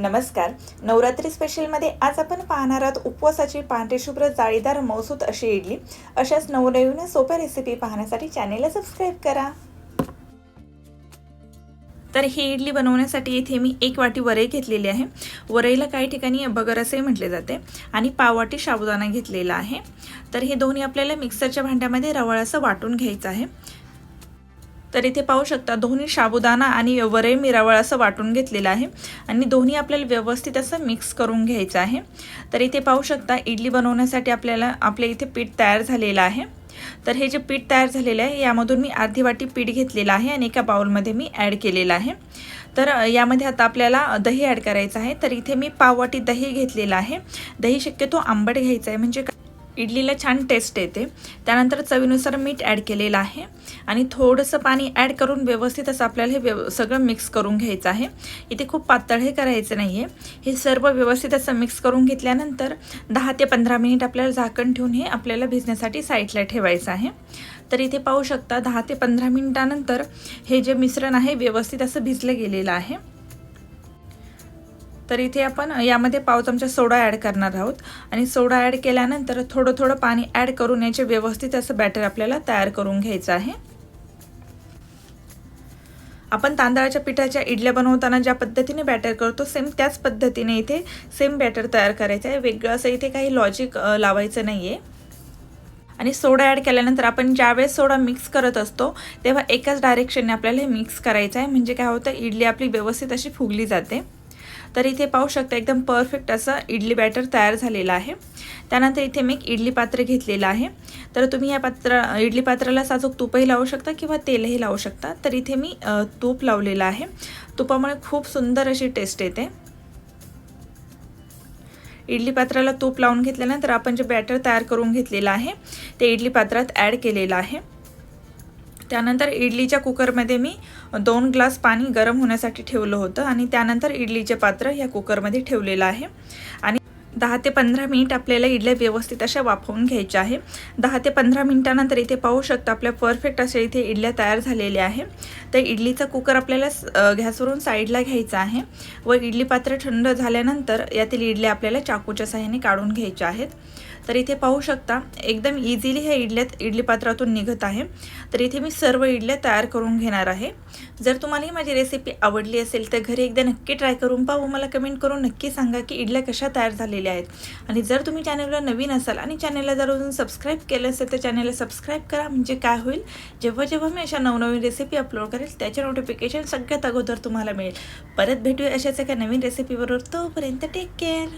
नमस्कार. नवरात्री स्पेशलमध्ये आज आपण पाहणार आहोत उपवासाची पांढरेशुभ्र जाळीदार मौसूद अशी इडली. अशाच नवनवीन सोप्या रेसिपी पाहण्यासाठी चॅनेलला सबस्क्राईब करा. तर ही इडली बनवण्यासाठी इथे मी एक वाटी वरई घेतलेली आहे. वरईला काही ठिकाणी बगर असे म्हटले जाते आणि पाववाटी साबुदाणा घेतलेला आहे. तर हे दोन्ही आपल्याला मिक्सरच्या भांड्यामध्ये रवळ असं वाटून घ्यायचं आहे. तर इथे पाहू शकता दोन्ही साबुदाणा आणि वरे मिरावळ असं वाटून घेतलेलं आहे. आणि दोन्ही आपल्याला व्यवस्थित असं मिक्स करून घ्यायचं आहे. तर इथे पाहू शकता इडली बनवण्यासाठी आपल्याला आपल्या इथे पीठ तयार झालेलं आहे. तर हे जे पीठ तयार झालेलं आहे यामधून मी अर्धी वाटी पीठ घेतलेलं आहे आणि एका बाउलमध्ये मी ॲड केलेलं आहे. तर यामध्ये आता आपल्याला दही ॲड करायचं आहे. तर इथे मी पाववाटी दही घेतलेलं आहे. दही शक्यतो आंबट घ्यायचं आहे म्हणजे इडलीला छान टेस्ट येते. त्यानंतर चवीनुसार मीठ ॲड केलेलं आहे. आणि थोडंसं पाणी ॲड करून व्यवस्थित असं आपल्याला हे व्यव सगळं मिक्स करून घ्यायचं आहे. इथे खूप पातळ हे करायचं नाही आहे हे सर्व व्यवस्थित असं मिक्स करून घेतल्यानंतर दहा ते पंधरा मिनिट आपल्याला झाकण ठेवून हे आपल्याला भिजण्यासाठी साईडला ठेवायचं आहे. तर इथे पाहू शकता दहा ते पंधरा मिनिटानंतर हे जे मिश्रण आहे व्यवस्थित असं भिजलं गेलेलं आहे. तर इथे आपण यामध्ये पाव चमचा सोडा ॲड करणार आहोत. आणि सोडा ॲड केल्यानंतर थोडं थोडं पाणी ॲड करून याचे व्यवस्थित असं बॅटर आपल्याला तयार करून घ्यायचं आहे. आपण तांदळाच्या पिठाच्या इडल्या बनवताना ज्या पद्धतीने बॅटर करतो सेम त्याच पद्धतीने इथे सेम बॅटर तयार करायचं आहे. वेगळं असं इथे काही लॉजिक लावायचं नाही आहे आणि सोडा ॲड केल्यानंतर आपण ज्यावेळेस सोडा मिक्स करत असतो तेव्हा एकाच डायरेक्शनने आपल्याला हे मिक्स करायचं आहे. म्हणजे काय होतं इडली आपली व्यवस्थित अशी फुगली जाते. तर इथे पाहू शकता एकदम परफेक्ट असं इडली बॅटर तयार झालेलं आहे. त्यानंतर इथे मी एक इडली पात्र घेतलेलं आहे. तर तुम्ही या पात्र इडली पात्राला साजूक तूपही लावू शकता किंवा तेलही लावू शकता. तर इथे मी तूप लावलेलं आहे. तुपामुळे खूप सुंदर अशी टेस्ट येते. इडली पात्राला तूप लावून घेतल्यानंतर आपण जे बॅटर तयार करून घेतलेलं आहे ते इडली पात्रात ॲड केलेलं आहे. त्यानंतर इडलीच्या कुकरमध्ये मी दोन ग्लास पाणी गरम होण्यासाठी ठेवलं होतं आणि त्यानंतर इडलीचे पात्र ह्या कुकरमध्ये ठेवलेलं आहे. आणि दहा ते पंधरा मिनिट आपल्याला इडल्या व्यवस्थित अशा वाफवून घ्यायच्या आहे. दहा ते पंधरा मिनिटानंतर इथे पाहू शकता आपल्या परफेक्ट अशा इथे इडल्या तयार झालेल्या आहे. तर इडलीचा कुकर आपल्याला गॅसवरून साईडला घ्यायचा आहे व इडली पात्र थंड झाल्यानंतर यातील इडल्या आपल्याला चाकूच्या साह्याने काढून घ्यायच्या आहेत. तर इथे पाहू शकता एकदम इझिली ह्या इडल्यात इडली पात्रातून निघत आहे. तर इथे मी सर्व इडल्या तयार करून घेणार आहे. जर तुम्हाला ही माझी रेसिपी आवडली असेल तर घरी एकदा नक्की ट्राय करून पाहू. मला कमेंट करून नक्की सांगा की इडल्या कशा तयार झालेल्या आहेत. आणि जर तुम्ही चॅनलला नवीन असाल आणि चॅनलला जर अजून सबस्क्राईब केलं असेल तर चॅनलला सबस्क्राईब करा. म्हणजे काय होईल जेव्हा जेव्हा मी अशा नवनवीन रेसिपी अपलोड करेल त्याचे नोटिफिकेशन सगळ्यात अगोदर तुम्हाला मिळेल. परत भेटूया अशाच एका नवीन रेसिपीबरोबर तोपर्यंत टेक केअर